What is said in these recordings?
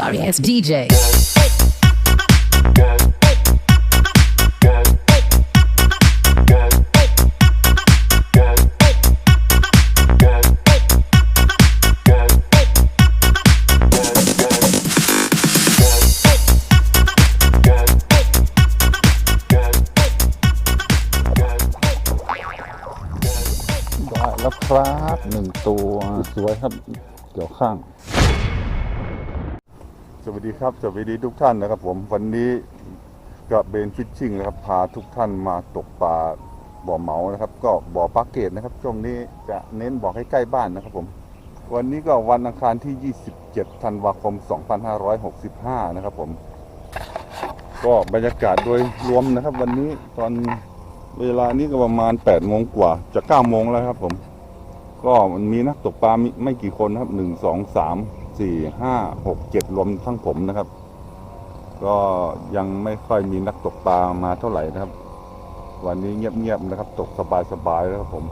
sorry ass DJ. ได้แล้วครับหนึ่งตัวสวยครับ เกี่ยวข้าง สวัสดีครับสวัสดีทุกท่านนะครับ ผมวันนี้กับเบนฟิชชิ่งนะครับพาทุกท่านมาตกปลาบ่อเหมานะครับ ก็บ่อปลาเกตนะครับช่วงนี้จะเน้นบ่อให้ใกล้บ้านนะครับผม วันนี้ก็วันอังคารที่ 27 ธันวาคม 2565 นะครับผม ก็บรรยากาศโดยรวมนะครับ วันนี้ตอนเวลานี้ก็ประมาณ8โมงกว่าจะ9โมงแล้วครับผม ก็มันมีนักตกปลาไม่กี่คนนะครับหนึ่ง สี่ห้าหกเจ็ดรวมทั้งผมนะครับ ก็ยังไม่ค่อยมีนักตกปลามาเท่าไหร่นะครับ วันนี้เงียบๆนะครับ ตกสบายๆแล้วครับผม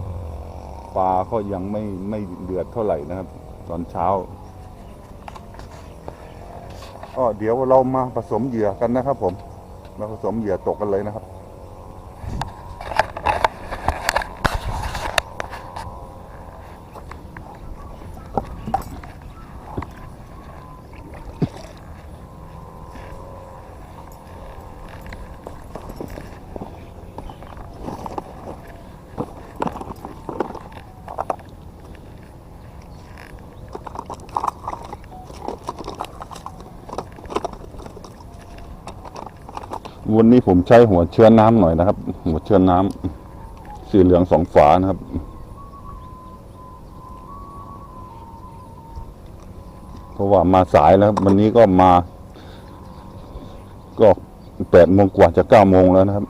ปลาก็ยังไม่ไม่เดือดเท่าไหร่นะครับ ตอนเช้าก็เดี๋ยวเรามาผสมเหยื่อกันนะครับ ผมมาผสมเหยื่อตกกันเลยนะครับ วันนี้ผมใช้หัวเชื้อน้ำหน่อยนะครับ หัวเชื้อน้ำสีเหลืองสองฝานะครับ เพราะว่ามาสายแล้ววันนี้ก็มา ก็แปดโมงกว่าจะเก้าโมงแล้วนะครับ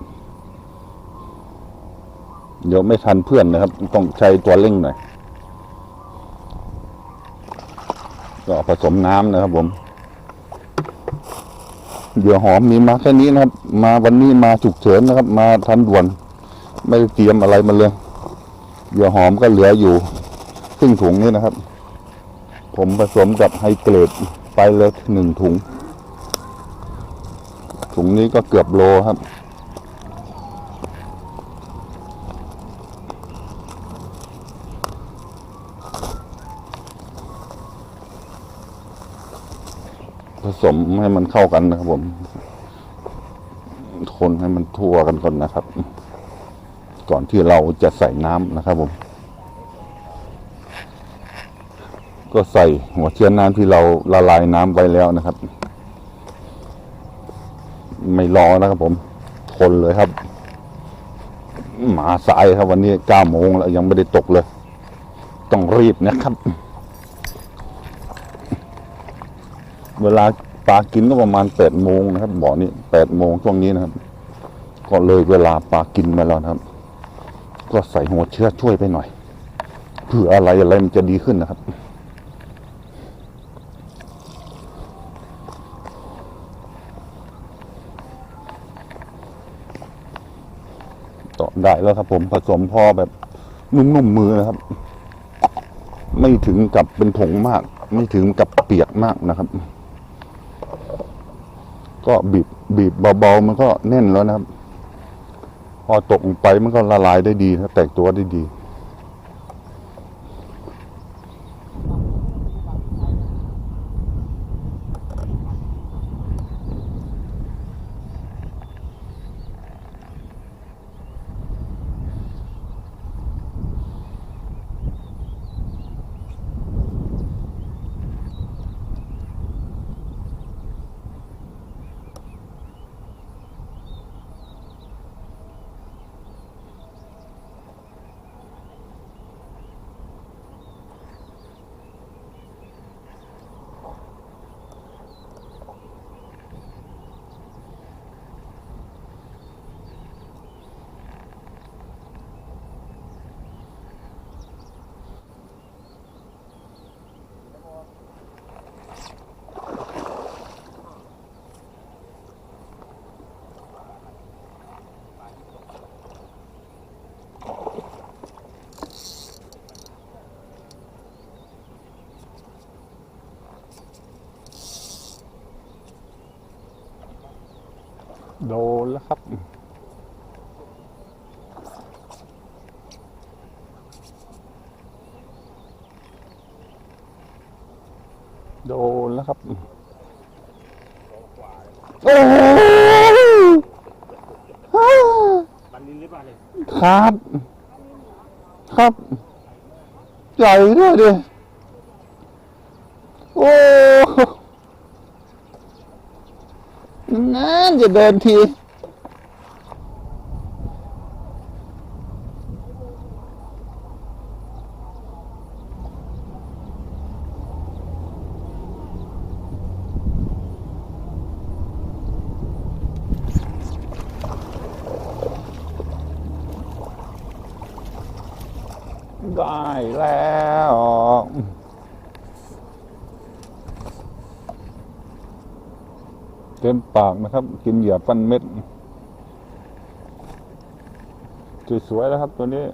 เดี๋ยวไม่ทันเพื่อนนะครับ ต้องใช้ตัวเร่งหน่อย ก็ผสมน้ำนะครับผม เหยื่อหอมมีมาแค่นี้นะครับ มาวันนี้มาฉุกเฉินนะครับ มาทันด่วน ไม่ได้เตรียมอะไรมาเลยเหยื่อหอมก็เหลืออยู่ครึ่งถุงนี่นะครับ ผมผสมกับไฮเกรดไปเลยหนึ่งถุง ถุงนี้ก็เกือบโลครับ สมให้มันเข้ากันนะครับผม คนให้มันทั่วกันก่อนนะครับ ก่อนที่เราจะใส่น้ำนะครับผม ก็ใส่หัวเชื้อน้ำที่เราละลายน้ำไว้แล้วนะครับ ไม่รอนะครับผมทนเลยครับ หมาสายครับวันนี้เก้าโมงแล้วยังไม่ได้ตกเลย ต้องรีบนะครับ เวลาปลากินก็ประมาณแปดโมงนะครับบ่อนี้แปดโมงช่วงนี้นะครับ ก็เลยเวลาปลากินมาแล้วนะครับ ก็ใส่หัวเชื้อช่วยไปหน่อยเพื่ออะไรอะไรมันจะดีขึ้นนะครับต่อได้แล้วครับผมผสมพอแบบนุ่มๆมือนะครับ ไม่ถึงกับเป็นผงมาก ไม่ถึงกับเปียกมากนะครับ ก็บีบบีบเบาๆมันก็แน่นแล้วนะครับ พอตกลงไปมันก็ละลายได้ดีนะแตกตัวได้ดี โดนแล้วครับ โดนแล้วครับ โอ้โหบันนินหรือเปล่าเลยครับ ครับ ใหญ่ด้วยดิโอ้ นั่นจะเดินทีได้แล้ว เต็มปากนะครับ กินเหยื่อปั้นเม็ดสวยๆแล้วครับตัวนี้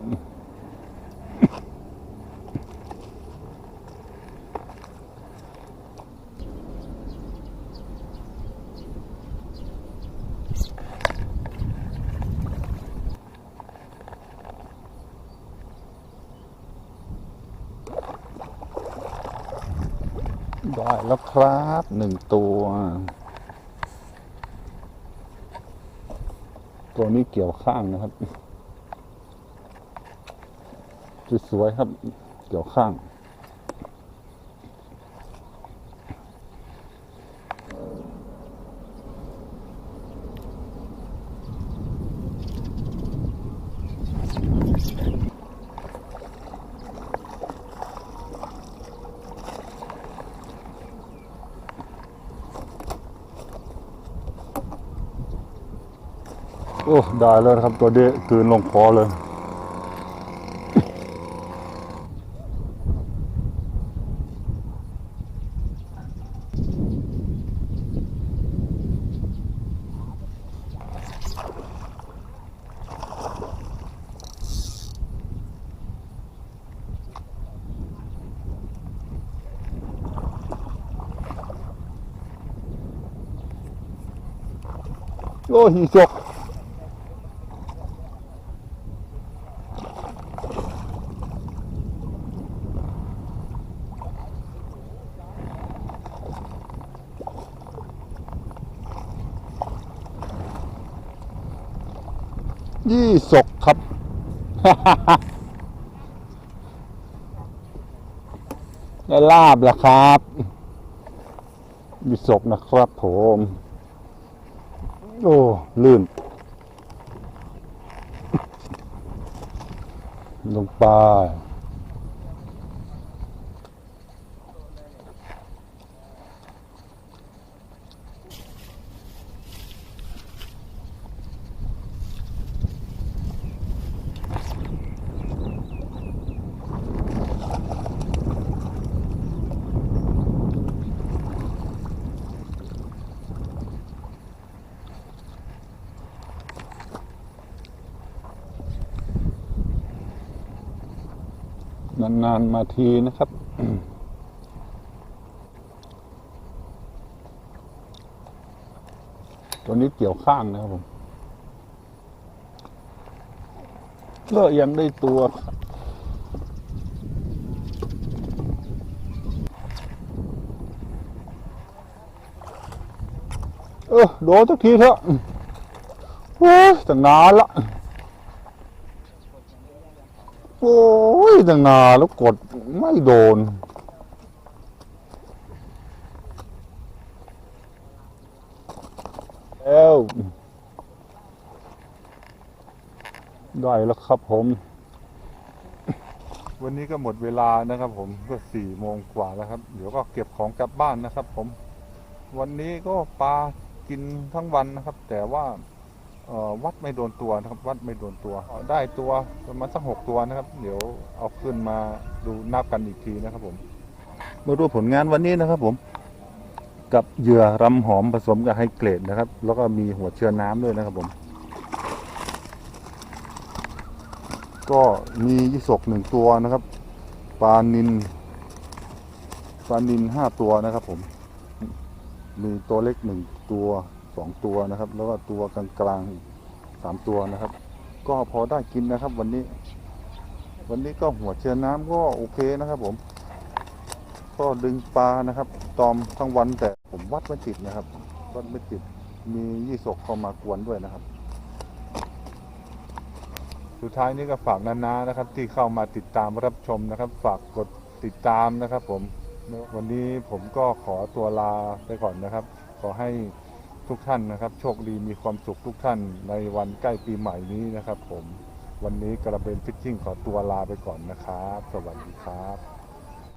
ได้แล้วครับหนึ่งตัว ตัวนี้เกี่ยวข้างนะครับสวยครับ เกี่ยวข้าง โอ้ได้แล้วครับตัวเด้กลืนลงคอเลยโอ้หิจก ยี่สกครับ ได้ลาบแล้วครับยี่สกนะครับผม โอ้ ลื่น ลงไป นานๆมาทีนะครับ ตัวนี้เกี่ยวข้างนะครับผม ก็ยังได้ตัวเออโดนสักทีเถอะโอ้ยตั้งนานละโอ้ ตั้งนานแล้วกดไม่โดน แล้ว ได้แล้วครับผม วันนี้ก็หมดเวลานะครับผมก็สี่โมงกว่าแล้วครับ เดี๋ยวก็เก็บของกลับบ้านนะครับผม วันนี้ก็ปลากินทั้งวันนะครับ แต่ว่า วัดไม่โดนตัวนะครับ วัดไม่โดนตัว ได้ตัวประมาณสักหกตัวนะครับ เดี๋ยวเอาขึ้นมาดูนับกันอีกทีนะครับผม มาดูผลงานวันนี้นะครับ ผม กับเหยื่อรำหอมผสมกับไฮเกรดนะครับ แล้วก็มีหัวเชื้อน้ำด้วยนะครับผม ก็มียี่สกหนึ่งตัวนะครับปลานินปลานินห้าตัวนะครับผม มีตัวเล็กหนึ่งตัว สองตัวนะครับ แล้วก็ตัวกลางๆอีกสามตัวนะครับ ก็พอได้กินนะครับ วันนี้ วันนี้ก็หัวเชื้อน้ำก็โอเคนะครับ ผม ก็ดึงปลานะครับ ตอมทั้งวันแต่ผมวัดไม่ติดนะครับวัดไม่ติดมียี่สกเข้ามากวนด้วยนะครับ สุดท้ายนี้ก็ฝากนานานะครับ ที่เข้ามาติดตามรับชมนะครับ ฝากกดติดตามนะครับ ผมวันนี้ผมก็ขอตัวลาไปก่อนนะครับ ขอให้ ทุกท่านนะครับ โชคดีมีความสุขทุกท่านในวันใกล้ปีใหม่นี้นะครับผม วันนี้กระเบนฟิชชิ่งขอตัวลาไปก่อนนะครับ สวัสดีครับ